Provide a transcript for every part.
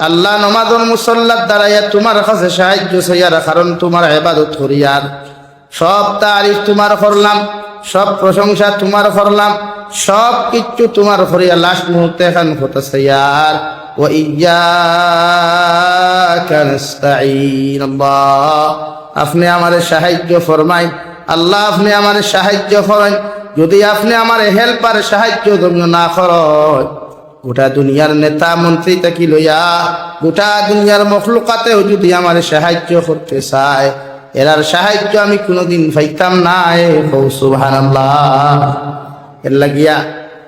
আল্লাহ নমাজুল মুসল্লার দ্বারাইয়া তোমার কাছে সাহায্য চাইয়ার কারণ তোমার এবাদত করিয়ার। সব তারিফ তোমার করলাম, সব প্রশংসা তোমার করলাম, সব কিচ্ছু তোমার করিয়া লাস্ট মুহূর্তে এখন হতে চাইয়ার ও আল্লাহ। আপনি আমার সাহায্য ফরমাই আল্লাহ আপনি আমার সাহায্য করেন যদি আপনি আমার হেল্পার সাহায্য তুমি না করেন গোটা দুনিয়ার নেতা মন্ত্রী তাকি লইয়া, গোটা দুনিয়ার মখলুকাতেও যদি আমার সাহায্য করতে চায়, এরার সাহায্য আমি কোনোদিন পাইতাম না, এ বৌ সুবহানাল্লাহ। এর লাগিয়া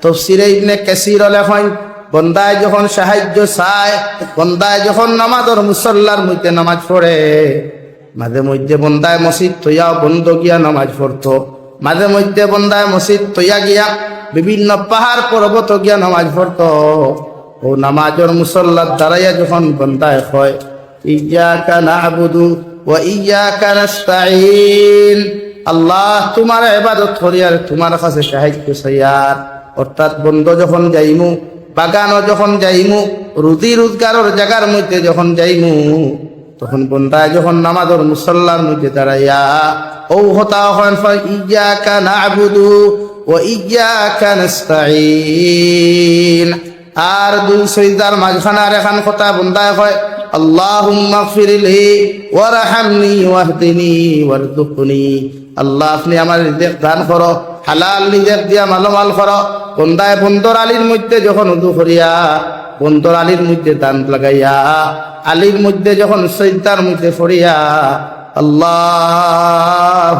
তফসিরে ইবনে কাসির লেখন বন্দায় যখন সাহায্য চায়, বন্দায় যখন নামাজর মুসল্লার মধ্যে নামাজ পড়ে, মাঝে মধ্যে বন্দায় মসজিদ তৈয়াও বন্ধ গিয়া নামাজ পড়তো। মাঝে মধ্যে বন্দায় মসজিদ তৈয়া গিয়া বিভিন্ন পাহাড় পর্বত গিয়া নামাজ পড়তো। ও নামাজর মুসল্লার দ্বারাইয়া যখন বন্দায় হয় ইয়াকা নাবুদু ওয়া ইয়াকা নাস্তাঈন আল্লাহ তোমার ইবাদত করি আর তোমার কাছে সাহায্য চাইয়ার অর্থাৎ বন্ধ যখন যাইমু, বাগানও যখন যাইমু, রুজি রোজগারের জায়গার মধ্যে যখন যাইমু তখন বন্দায় যখন নামাজর মুসল্লার মধ্যে দাঁড়াইয়া, ও হতা হন ইয়াকা নাবুদু ও ইয়াকা নাস্তাঈন। আর দুই সৈদার মাঝখানে আর এখন কথা বন্দায় হয় আল্লাহুম্মা ফিরলি ওয়ারহামনি ওয়াহদিনি ওয়ারযুকনি আল্লাহ, আপনি আমার রিজেক দান করো, হালাল রিজেক দিয়া মালমাল করো। বন্দায় বন্দর আলীর মধ্যে যখন উদু করিয়া বন্দর আলীর মধ্যে দান লাগাইয়া, আলীর মধ্যে যখন সৈতার মধ্যে ফরিয়া আল্লাহ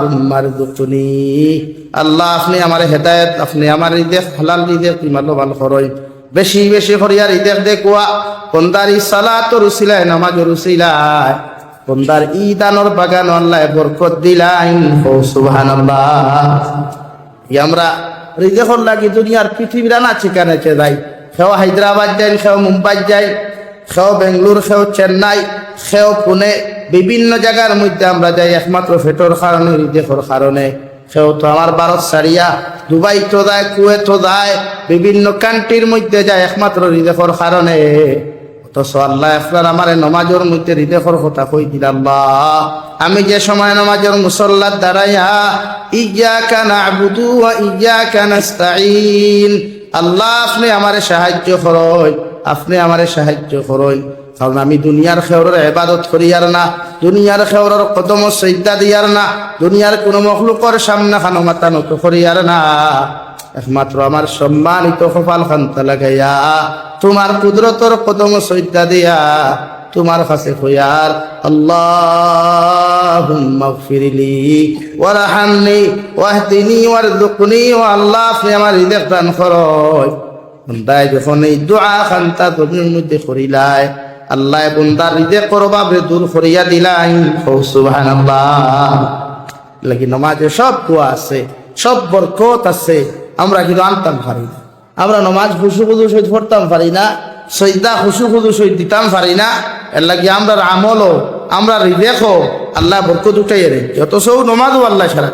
আল্লাহ, আপনি আমার হেদায়ত, আপনি আমার রিদেক হালাল রিদেক ইমালো ভালো করই বেশি বেশি করিয়ার রিদেক দেখুয়া বন্দার সালাত রুসিলায় নামাজ রুসিলায়। বন্দার ই দানর বাগান আল্লাহ বরকত দিলাই ও ই আমরা রিদেকর লাগি দুনিয়ার পৃথিবীর না ঠিকানে যাই। সেও হায়দ্রাবাদ যাই, সেও মুম্বাই যাই, সেও বেঙ্গলোর, সেও চেন্নাই, সেও পুনে, বিভিন্ন জায়গার মধ্যে আমরা যাই, একমাত্র ফেটোর কারণে রিদেকর কারণে। সেও তো আমার ভারত সারিয়া দুবাই তো যায়, কুয়েত তো যায়, বিভিন্ন কান্ট্রির মধ্যে যায়, একমাত্র রিদেকর কারণে। অথচ আল্লাহ আপনার আমার নমাজের মধ্যে রিদেকর কথা কই দিলাম, বা। আমি যে সময় নমাজের মুসল্লার দাঁড়াইয়া ইয়া কানা আবুদু ইয়া কানাস্তাইন আল্লাহ, আপনি আমারে সাহায্য করই। আপনি আমারে সাহায্য করই। কারণ আমি দুনিয়ার খেওরের এবাদত করিয়ার না। দুনিয়ার খেওরের কদম সৈদা দিয়ার না। দুনিয়ার কোনো মখলুকর সামনে খানো মাতা নত করিয়ার না। একমাত্র আমার সম্মানিত কপাল খান্তা লাগাইয়া, তোমার কুদরতর কদম সৈদা দিয়া তোমার কাছে হইয়ার আল্লাহ ফিরিলি ওয়ারহামনি ওয়াহদিনি ওয়ারযুকনি ও আল্লাহ আপনি আমার হৃদয় দান করয় বন্দায় যখন এই দোয়া খান্তা তুমি মধ্যে করিলাই, আল্লাহ বন্দার হৃদয় করবা বে দূর করিয়া দিলাই। ও সুবহানাল্লাহ। লাগি নমাজে সব দোয়া আছে, সব বরকত আছে, আমরা কিন্তু আনতাম পারি আমরা নমাজ খুশু খুদু সহিত পড়তাম পারি না। সৈদা খুশু খুদু সহিত দিতাম পারি না। এর লাগি আমরা আমলও, আমরা রিদেখো আল্লাহ বরকত উঠাই রে যত সৌ নমাজও আল্লাহ সারা।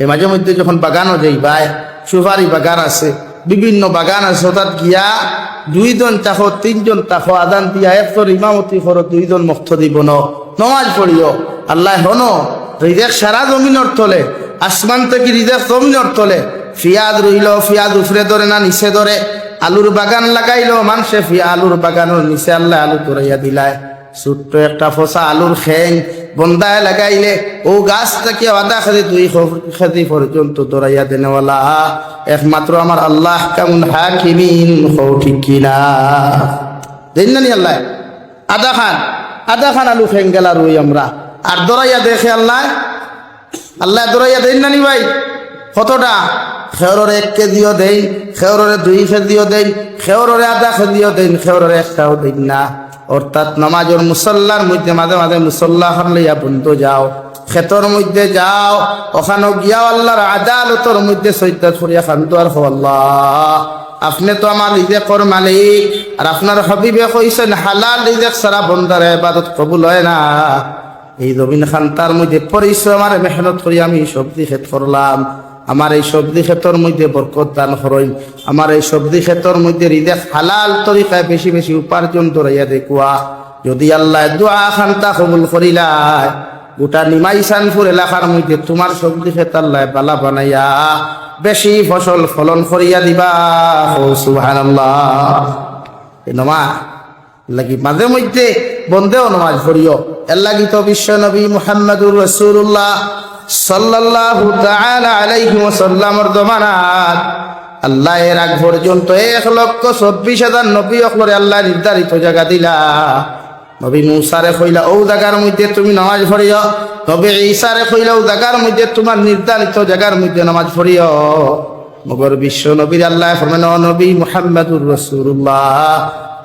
এই মাঝে মধ্যে যখন বাগানও যাই ভাই, সুপারি বাগান আছে, বিভিন্ন বাগান আছে তাত গিয়া দুইজন তাকো তিনজন তাকো আদান দিয়া একজন ইমামতি করো, দুইজন মুক্ত দিব ন নমাজ পড়িও। আল্লাহ হন রিদেক সারা জমিনের তলে, আসমান থেকে রিদেক জমিনের তলে, ফিয়াদ রইল, ফিয়াদ উফরে ধরে না, নিচে ধরে। আলুর বাগান লাগাইলো মানুষে ফিয়া আলুর বাগানের নিচে আল্লাহ আলু ধরাইয়া দিলায়। ছোট্ট একটা ফসা আলুর খেং বন্দায় লাগাইলে, ও গাছ থেকে আদা খেতে দুই খেতে পর্যন্ত দৌড়াইয়া দেনেওয়ালা। একমাত্র আমার আল্লাহ কেমন হাকিমিন হও ঠিক কিনা। দেন না নি আল্লাহ? আদা খান আদা খান আলু খেং গেলা রুই আমরা। আর দৌড়াইয়া দেখে আল্লাহ? আল্লাহ দৌড়াইয়া দেন না নি ভাই? কতটা? খেওরের এক কেজিও দেই খেওরের দুই কেজিও দেই খেওরের আধা কেজিও দেই খেওরের একটাও দেই না। অর্থাৎ নামাজের মুসল্লার মধ্যে মাঝে মাঝে মুসল্লা হরলাইয়া বন্ধ যাও। ক্ষেতর মধ্যে যাও, ওখানে গিয়াও আল্লাহর আদালতর মধ্যে সৈদ্য ছড়িয়া খান্ত আর আল্লাহ। আপনি তো আমার রিজেকর মালিক, আর আপনার হবিবে কইছেন, হালাল রিজেক সারা বন্দার ইবাদত কবুল হয় না। এই জমিন খান্তার মধ্যে পরিশ্রম আর মেহনত করি আমি সবজি খেত করলাম। আমার এই সবজি ক্ষেতর মধ্যে বরকত দান করইন আমার এই সবজি ক্ষেতর মধ্যে হৃদয় হালাল তরিকায় বেশি বেশি উপার্জন দরাইয়া দেখুয়া যদি আল্লাহ দোয়া খান্তা কবুল করিলায়, গোটা নিমাইসানপুর এলাকার মধ্যে তোমার সবজি ক্ষেত আল্লাহ বালা বানাইয়া বেশি ফসল ফলন করিয়া দিবা। সুহান নমা লাগি মাঝে মধ্যে বন্ধেও নমাজ পড়িও। এর লাগি তো বিশ্ব নবী মুহাম্মদুর রসুল্লাহ সাল্লাল্লাহু তাআলা আলাইহি ওয়াসাল্লামর জমানাত, আল্লাহ এর আগ পর্যন্ত এক লক্ষ চব্বিশ হাজার নবী অকলরে আল্লাহ নির্ধারিত জায়গা দিলা। নবী মুসারে কইলা ও জায়গার মধ্যে তুমি নামাজ পড়িও নবী ঈসারে কইলা ও জায়গার মধ্যে তোমার নির্ধারিত জায়গার মধ্যে নামাজ পড়িও মগর বিশ্ব নবীর আল্লাহ ফরমান নবী মুহাম্মদুর রাসূলুল্লাহ,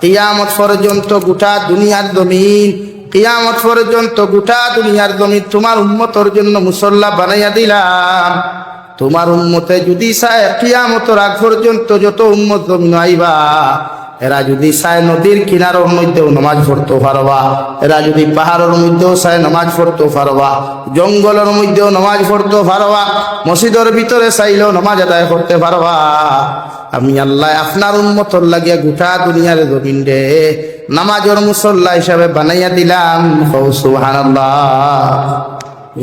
কিয়ামত পর্যন্ত গোটা দুনিয়ার জমিন কিয়ামত পর্যন্ত গোটা দুনিয়ার জমি তোমার উন্মতর জন্য মুসল্লা বানাইয়া দিলাম। তোমার উন্মতে যদি সায় কিয়ামতর আগ পর্যন্ত যত উন্মত জমি আইবা এরা যদি চায় নদীর কিনারের মধ্যেও নামাজ পড়তে পারবা এরা যদি পাহাড়ের মধ্যেও চায় নামাজ পড়তে পারবা জঙ্গলের মধ্যেও নামাজ পড়তে পারবা মসজিদের ভিতরে চাইলেও নামাজ আদায় করতে পারবা। আমি আল্লাহ আপনার উন্মতর লাগিয়া গোটা দুনিয়ার জমিন রে নামাজের মুসল্লা হিসাবে বানাইয়া দিলাম।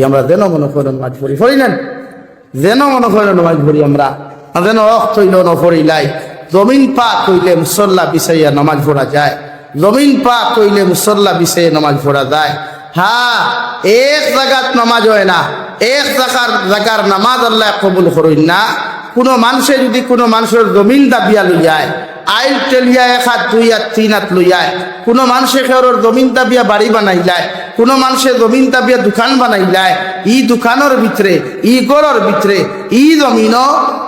আমরা যেন মনে করে নামাজ পড়ি নেন? যেন মনে করে নামাজ পড়ি আমরা। যেন অর্থ হইল নপড়িলাই জমিন পা কইলে মুসল্লা বিষাইয়া নমাজ পড়া যায়। জমিন পা কইলে মুসল্লা বিষয়ে নমাজ পড়া যায়। হ্যাঁ এক জায়গাত নমাজ হয় না। এক জায়গার জায়গার নামাজ আল্লাহ কবুল করুন না। কোনো মানুষে যদি কোনো মানুষের জমিন দাবিয়া লইয়ায় আইল টেলিয়া এক হাত দুই হাত তিন হাত লইয়ায় কোনো মানুষে খেওর জমিন দাবিয়া বাড়ি বানাইলায় কোনো মানুষে জমিন দাবিয়া দোকান বানাইলায় ই দোকানের ভিতরে ই গড়ের ভিতরে ই জমিন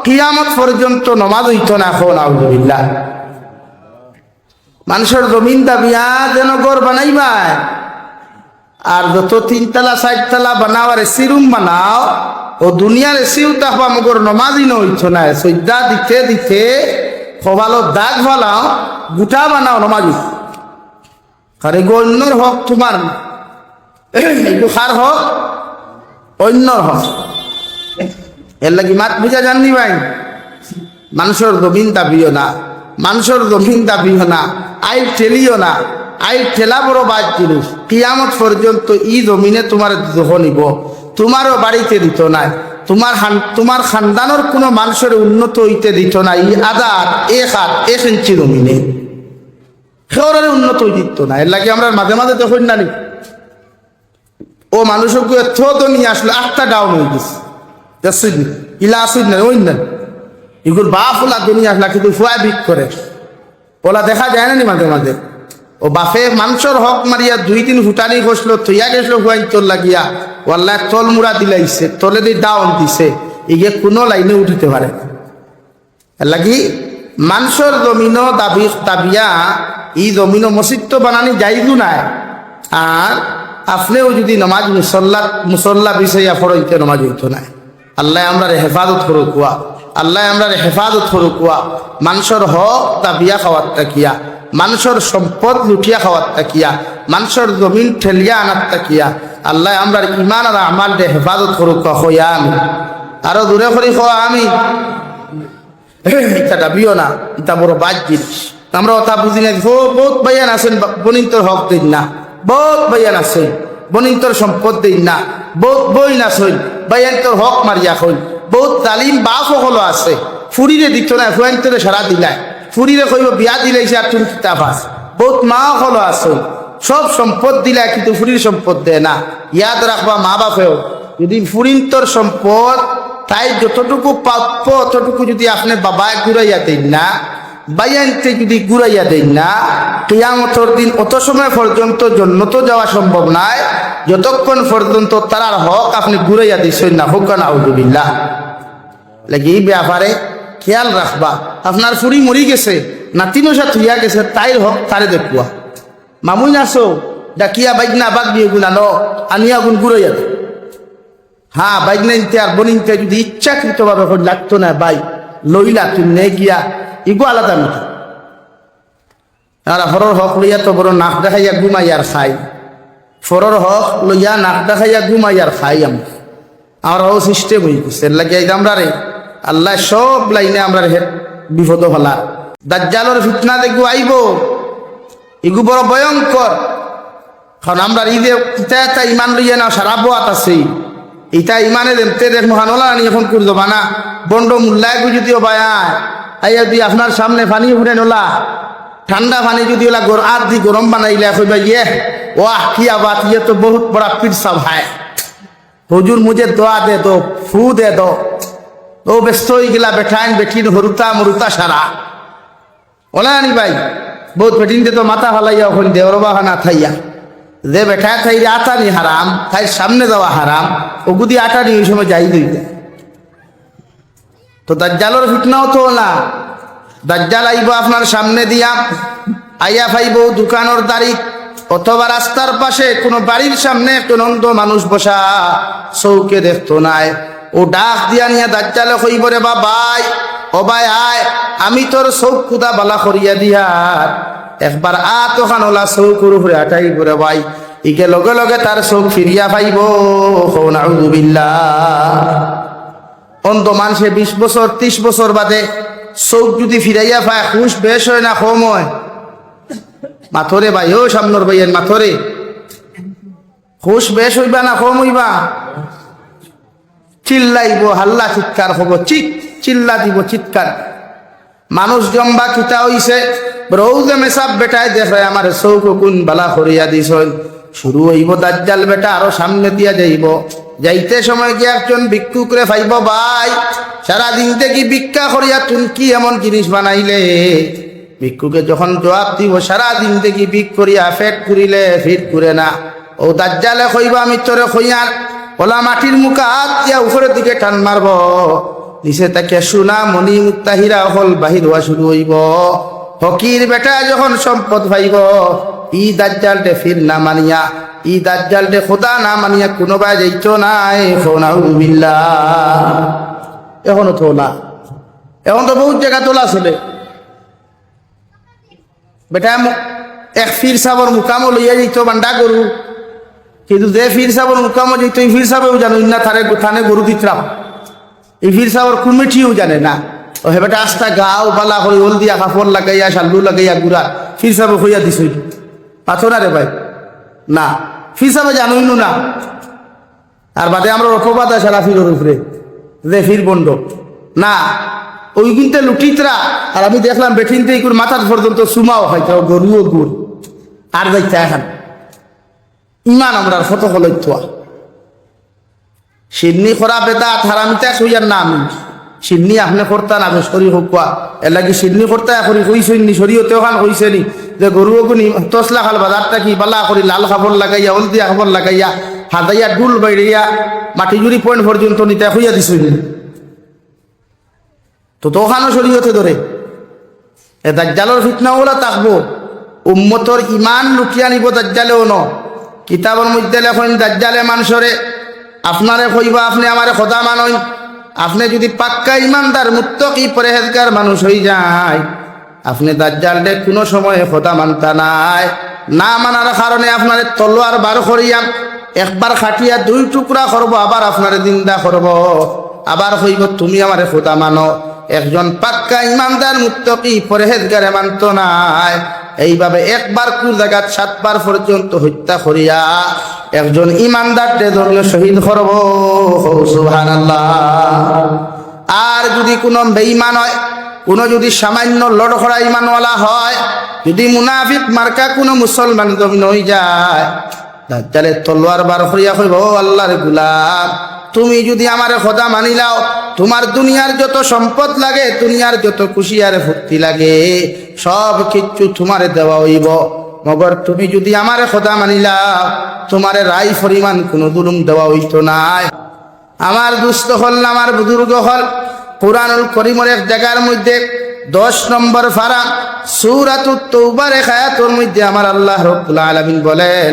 কিয়ামত পর্যন্ত নমাজ হইত না এখন আউজুবিল্লাহ মানুষের জমিন দাবিয়া যেন গড় বানাইবায় আর যত তিনতলা, চারতলা বানাও আর এসি রুম বানাও, ও দুনিয়ার এসিও তাহবা মগর নমাজি নইছ না। সৈদা দিতে দিতে সবালো দাগ ফলাও, গুটা বানাও নমাজি। আরে অন্যর হক তোমার। সার হক, অন্যর হক। এর লাগি মাত বুঝা জাননি ভাই? মানুষের জমিন দাবিও না। মানুষের জমিন দাবিও না। আইল ঠেলিও না। আইল ঠেলা বড় বাদ জিনিস। কিয়ামত পর্যন্ত ই জমিনে তোমার দুঃখ নিব। তোমারও বাড়িতে দিত না তোমার তোমার খানদানোর কোনো মানুষের উন্নত হইতে দিত না ই আদার এক হাত এক ইঞ্চি জমিনে। সেওরের উন্নত হই দিত না। এর লাগে আমরা মাঝে মাঝে দেখুন না নি? ও মানুষকে এত তো নিয়ে আসলো, আটটা ডাউন হয়ে গেছে। দেখছেন নি? ইলা আসুন না ওই না। এগুলো বাপ ওলা দুনিয়া আসলা কিন্তু ফুয়া বিক করে। ওলা দেখা যায় না নি মাঝে মাঝে? ও বাফে মানুষের হক মারিয়া দুই দিন ফুটানি বসল থইয়া গেছিল হুয়াইন তোর লাগিয়া। ওয়াল্লাহ তল মুড়া দিলাইছে তলে দি ডাউন দিছে। ইগে কোনো লাইনে উঠিতে পারে লাগি মানুষের জমিন দাবি, দাবিয়া, ই জমিন মসজিদ তো বানানি যাইদু নাই। আর আপনিও যদি নমাজ মুসল্লা মুসল্লা বিষয়া ফরইতে নমাজ হইতো নাই। আল্লাহ আমরা হেফাজত করুকুয়া আল্লাহ আমরা হেফাজত করুকুয়া মানুষের হক, দাবিয়া খাওয়ার তাকিয়া মানুষের সম্পদ লুটিয়া খাওয়ার তাকিয়া মানুষের জমিন ঠেলিয়া আনার তাকিয়া আল্লাহ আমরা ইমান আর আমাল হেফাজত করুকুয়া হইয়া আমি আরও দূরে করি খোয়া আমি এটা দাবিও না এটা বড় বাদ জিনিস। আমরা কথা বুঝি না বহুত ভাইয়ান আছেন, বনিন্তর হক দিন না, বহুত ভাইয়ান আছেন, বনিন্তর সম্পদ দিন না, বহুত বইন আছেন ভাইয়ান্তর হক মারিয়া হইন বহুত তালিম বাপ সকলো আছে ফুরিরে দিত না ফুয়ান্তরে সারা দিলাই ফুরিরে কইব, বিয়া দিলাইছে আর তুমি কিতাব আছে? বহুত মা সকলো আছে। সব সম্পদ দিলাই কিন্তু ফুরির সম্পদ দেয় না। ইয়াদ রাখবা মা বাপেও। যদি ফুরিন্তর সম্পদ, তাই যতটুকু প্রাপ্য অতটুকু যদি আপনি বাবায় ঘুরাইয়া দেন না বাইয়ানতে যদি ঘুরাইয়া দেন না, কিয়ামতর দিন অত সময় পর্যন্ত জন্নত যাওয়া সম্ভব নয় যতক্ষণ পর্যন্ত তারার হক আপনি ঘুরাইয়া দিচ্ছেন না, হোক না আউদুবিল্লাহ লাগে এই ব্যাপারে খেয়াল রাখবা, আপনার ফুরি মরি গেছে, নাতিনো সাথে থুইয়া গেছে তাইর হক তারে দেখুয়া মামুই নাচো ডাকিয়া বাইক না বাগ দিয়ে গুণ আনো আনিয়া গুণ দে হ্যাঁ বাইক নাইনতে আর বনিনতে যদি ইচ্ছাকৃত ভাবে লাগতো না বাই, লইলা তুমি নে গিয়া, ইগো আলাদা মতো আর হরর হক লইয়া তো বড় নাক দেখাইয়া ঘুমাই আর খাই। ফরর হক লইয়া নাক দেখাইয়া ঘুমাই আর খাই আমি। আমরাও সিস্টেম হয়ে গেছে এর লাগে এই আমরা রে আল্লাহ সব লাইনে আমরা বিপদ হলা। দাজ্জালর ফিতনা দেখব, আইব। এগু বড় ভয়ঙ্কর। কারণ আমরা ঈদে ইটা একটা ইমান লইয়া না সারা বোয়াত আছে ইটা ইমানে দেমতে দেখ মহানলা আনি এখন করে দেবা না। বন্ড মূল্যায় যদিও বায়ায় আইয়া দি আপনার সামনে পানি ফুটে নলা। ঠান্ডা পানি যদি ওলা গর, আর দি গরম বানাইলে কইবা ইয়ে ওয়াহ, কি আবাত ইয়ে তো বহুত বড়া পীর সাহ হ্যায় হুজুর মুঝে দোয়া দে দো, ফু দে দো। ও ব্যস্ত হয়ে গেলা বেঠাইন বেঠিন হরুতা মরুতা সারা। ওলা আনি ভাই, বহুত বেঠিন দে তো মাথা হালাইয়া ওখানে দেওর বাহানা থাইয়া। যে বেঠা থাই আটা নি হারাম তাই সামনে যাওয়া হারাম ওগুদি আটা নি ওই সময় যাই দইতে। তো দাজ্জালর ফিটনাও তো না দাজ্জাল আইব আপনার সামনে দিয়া, আইয়া ফাইব দোকানের দাড়ি অথবা রাস্তার পাশে কোনো বাড়ির সামনে একটা নন্দ মানুষ বসা, চৌকে দেখতো নাই। ও ডাক দিয়া নিয়া দাজ্জালে কইব রে বা ভাই ও ভাই আয়, আমি তোর চৌক কুদা বালা করিয়া দিয়ার একবার আ তোখান ওলা চৌকুর উপরে আটাই করে ভাই, ইকে লগে লগে তার চৌক ফিরিয়া পাইব। অন্ত মানুষে বিশ বছর ত্রিশ বছর বাদে চৌক যদি ফিরাইয়া পায় খুশ বেশ হয় না কম হয়। মাথরে ভাই ও সামনের ভাইয়ের মাথরে খুশ বেশ হইবা না কম হইবা। চিল্লাইব, হাল্লা চিৎকার হব চিক চিল্লা দিব চিৎকার। মানুষ জম্বা কিতা হইছে? রৌদে মেসাব বেটায় দেখে আমার চৌক কোন বালা করিয়া দিছ? শুরু হইব দাজ্জাল বেটা, আরও সামনে দিয়া যাইব। যাইতে সময় কি একজন ভিক্ষুকরে ফাইব, ভাই, সারাদিন থেকে ভিক্ষা করিয়া তুন কি এমন জিনিস বানাইলে? ভিক্ষুকে যখন জবাব দিব, সারাদিন থেকে ভিক করিয়া, ফেট করিলে, ফিট করে না। ও দাজ্জালে কইব, আমি তোরে কইয়ার ওলা মাটির মুখা হাত দিয়া উপরের দিকে টান মারব। নিচে তাকে সোনা মণি মুক্তাহিরা হল, বাহির হওয়া শুরু হইব। ফকির বেটা যখন সম্পদ পাইব, ই দাজ্জালটে ফির না মানিয়া, ই দাজ্জালটে খোদা না মানিয়া কোনোবাই যাইতো নাই। বিল্লা এখনও তোলা এখন তো বহুত জায়গা তোলা চলে। বেটা, এক ফির সাবর মুকামো লইয়া যাইতো বান্ডা গরু। কিন্তু যে ফির সাবর মুকামো যাইতো তুই ফির সাবেও জানো, ইন্না থানে থানে গরু দিতরাম এই ফির সাবর কুমিঠিও জানে না। ও হে বেটা, আস্তা গাও বালা হই ওল দিয়া কাপড় লাগাইয়া শাল্লু লাগাইয়া গুড়া, ফির সাহেব হইয়া দিছই পাথর না রে ভাই, না। ফির সাহেব জানুইনু না। আর বাদে আমরা অপবাদ আছে রাফির উপরে, যে ফির বন্ড। না, ওই কিনতে লুটিতরা, আর আমি দেখলাম বেঠিনতে মাথার পর্যন্ত সুমাও হয়তো গরুও গুড়। আর যাইতে এখন ইমান আমরা ফত হলইতোয়া। সিন্নি খরা বেদা হারামিতা সইয়ার আমি সিন্নি আপনি করতান আমি সরি হোকা এলাকি সিন্নি করতা করি কইছেন নি সরিয়তেও খান কইছে নি যে গরু গুনি তসলা খাল বাজারটা কি বালা করি লাল খাবার লাগাইয়া, হলদিয়া খাবার লাগাইয়া হাতাইয়া ডুল বাইরিয়া মাটি জুড়ি পয়েন্ট পর্যন্ত নিতে হইয়া দিছই তো তো ওখানো শরীয়তে ধরে। এ দাজ্জালের ফিতনা ওলা তাকবো উম্মতর ইমান লুকিয়া নিব দাজ্জালেও ন। কিতাবের মধ্যে লেখন দাজ্জালে মানুষরে, আপনারে কইবা, আপনি আমারে খোদা মানই। আপনি যদি পাক্কা ইমানদার, মুত্তকি, পরেহেজগার মানুষ হয়ে যায়, আপনি দাজ্জালটে কোনো সময় খোদা মানতা নাই। না মানার কারণে আপনার তলোয়ার বার করিয়াম একবার খাটিয়া দুই টুকরা করব, আবার আপনারে দিন্দা করব। আবার হইব তুমি আমারে খোদা মানো। একজন পাক্কা ইমানদার মুক্ত কি পরেহেজগারে মানত নাই। এইভাবে একবার কুর জায়গাত সাতবার পর্যন্ত হত্যা করিয়া একজন ইমানদার ধরলে শহীদ করব, সুবহানাল্লাহ। আর যদি কোনো বেঈমান হয়, কোনো যদি সামান্য লড়খড়া ইমানওয়ালা হয়, যদি মুনাফিক মার্কা কোনো মুসলমান জমিন হয়ে যায় দাজ্জালে তলোয়ার বার কইব, ও আল্লাহর গুলাম তুমি যদি আমার খোদা মানিলাও তোমার দুনিয়ার যত সম্পদ লাগে, দুনিয়ার যত খুশি আর ফুর্তি লাগে, সব কিচ্ছু তোমার দেওয়া হইব। মগর তুমি যদি আমার খোদা মানিলাও তোমার রায় পরিমাণ কোনো দুলুম দেওয়া হইতো নাই। আমার দুস্থ হল আমার বুজুর্গ হল। পুরানুল করিমর এক জায়গার মধ্যে দশ নম্বর ফারা সুরাত তৌবার খায়াতর মধ্যে আমার আল্লাহ রব্বুল আলামিন বলেন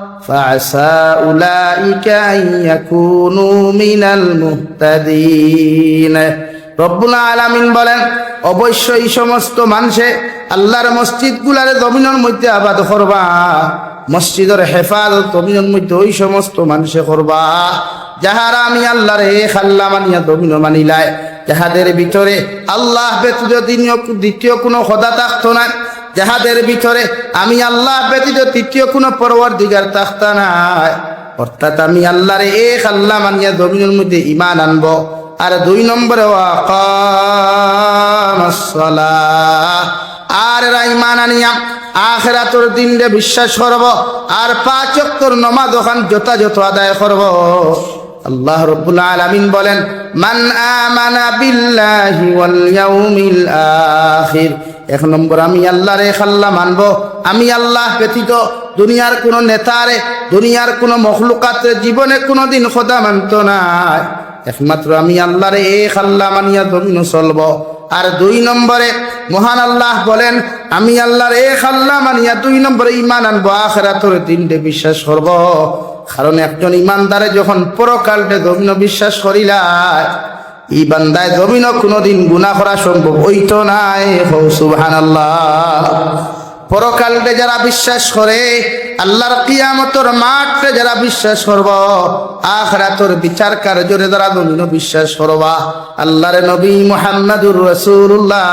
فعسى أولئك أن يكونوا من المهتدين রব্বুল আলামিন বলেন অবশ্যই সমস্ত মানুষে আল্লাহর মসজিদ গুলারে জমিনের মধ্যে আবাদ করবা মসজিদের হেফাজত জমিনের মধ্যে ওই সমস্ত মানুষে করবা যাহারা আমি আল্লাহর এ খাল্লা মানিয়া দমিন মানিলায় যাহাদের ভিতরে আল্লাহ ব্যতীত দ্বিতীয়- দ্বিতীয় কোনো খোদা থাকতো না যাহাদের ভিতরে আমি আল্লাহ ব্যতীত তৃতীয় কোনো পরবর দিগার থাকতা নাই। অর্থাৎ আমি আল্লাহরে এক আল্লাহ মানিয়া জমিনের মধ্যে ইমান আনব। আর দুই নম্বরে আর ইমান আনিয়া আখেরাতর দিনরে বিশ্বাস করব। আর পাঁচ অক্তর নমাজ ওখান যথাযথ আদায় করব। আল্লাহ রব্বুল আলামিন বলেন, মান আমানা বিল্লাহি ওয়াল ইয়াউমিল আখির। এক নম্বর, আমি আল্লাহরে খাল্লা মানব। আমি আল্লাহ ব্যতীত দুনিয়ার কোন নেতারে, দুনিয়ার কোনো মখলুকাতে জীবনে কোনোদিন খোদা মানত নাই। একমাত্র আমি আল্লাহরে এ খাল্লা মানিয়া দমিন চলব। আর দুই নম্বরে, মহান আল্লাহ বলেন, আমি আল্লাহর এ খাল্লা মানিয়া দুই নম্বরে ইমান আনব, আখেরাতর দিনটে বিশ্বাস করব। কারণ একজন ইমানদারে যখন পরকালটে দমিন বিশ্বাস করিলায় এই বান্দায় জমিন কোনোদিন গুণা করা সম্ভব হইতো নাই। হৌ সুবহান পরকালকে যারা বিশ্বাস করে, আল্লাহর কিয়ামতর মাঠে যারা বিশ্বাস করব, আখরাতর বিচার কার্যরে যারা জমিন বিশ্বাস করবা, আল্লাহর নবী মুহাম্মাদুর রাসূলুল্লাহ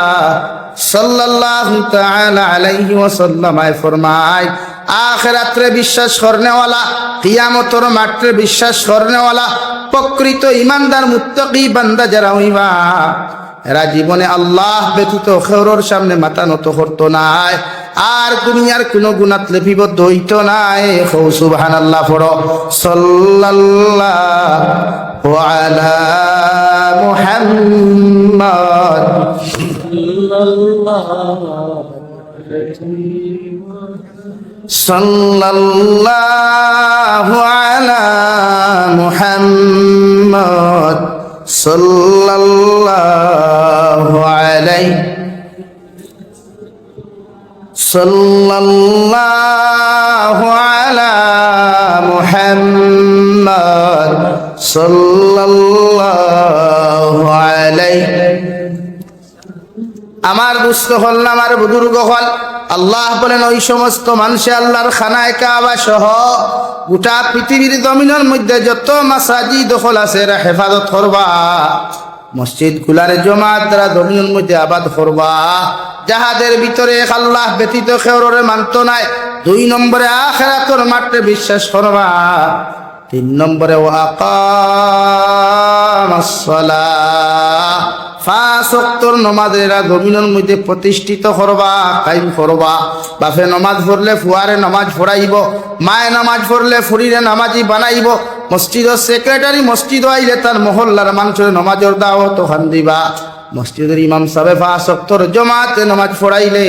সাল্লাল্লাহু তাআলা আলাইহি ওয়াসাল্লামায় ফরমায় আখরাতরে বিশ্বাস করনেওয়ালা, কিয়ামতর মাঠে বিশ্বাস করনেওয়ালা, প্রকৃত ইমানদার, মুত্তাকি বান্দা যারা হইবা, এরা জীবনে আল্লাহ ব্যতীত খেরোর সামনে মাথা নত করতো নাই, আর দুনিয়ার কোন গুণাত লিপিবদ্ধ হইতো নাই। হৌ সুবহান আল্লাহ পড়ো, সাল্লাল্লাহু আলা মুহাম্মদ। সাল্লাল্লাহু আলা মুহাম্মদ সাল্লাল্লাহু আলাইহি সাল্লাল্লাহু আলা মুহাম্মদ সাল্লাল্লাহু আলাইহি আমার দুস্থ হল না আমার বুজুর্গ হল। আল্লাহ বলেন, ওই সমস্ত মানুষে আল্লাহর খানায় কাবা সহ গোটা পৃথিবীর জমিনের মধ্যে যত মাসাজি দখল আছে, এরা হেফাজত করবা। মসজিদ গুলারে জমাত দ্বারা জমিনের মধ্যে আবাদ করবা। যাহাদের ভিতরে এক আল্লাহ ব্যতীত খেওরে মানত নাই। দুই নম্বরে আখেরাতর মাঠে বিশ্বাস করবা। তিন নম্বরে পাঁচ অক্তর নমাজেরা জমিনের মধ্যে প্রতিষ্ঠিত করবা কাইম করবা। বাপে নমাজ পড়লে ফুয়ারে নমাজ পড়াইব, মায়ে নামাজ পড়লে ফুরিরে নামাজি বানাইব। মসজিদের সেক্রেটারি মসজিদ আইলে তার মহল্লার মানুষের নমাজের দাওয়াত খান দিবা। মসজিদের ইমাম সাহেব পাঁচ অক্তর জমাতে নমাজ পড়াইলে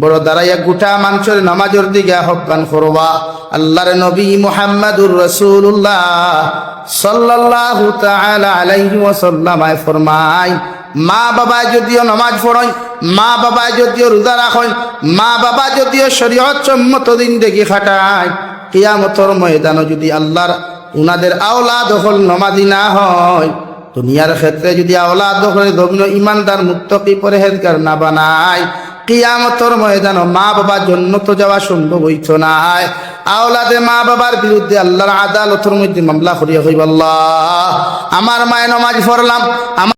বড় দাঁড়াইয়া গোটা মানুষের নামাজের দিকে আহ্বান করবা। আল্লাহর নবী মুহাম্মাদুর রাসূলুল্লাহ সাল্লাল্লাহু তাআলা আলাইহি ওয়াসাল্লাম ফরমায়, মা বাবা যদিও নামাজ পড়েন মা বাবা যদিও রোজা রাখেন মা বাবা যদিও শরীয়ত সম্মত দিন দেখি খাটায়, কিয়ামতর ময়দানে যদি আল্লাহর উনাদের আওলাদ হল নমাজি না হয়, দুনিয়ার ক্ষেত্রে যদি আওলাদ হলে ধর্মীয় ইমানদার মুক্তকি পরেহেজগার না বানায় কিয়ামতর ময়দান মা বাবার জন্য তো যাওয়া সম্ভব হইত না আওলাদে মা বাবার বিরুদ্ধে আল্লাহর আদালতর মধ্যে মামলা করিয়া হইব আল্লাহ। আমার মায়ের নমাজ আমার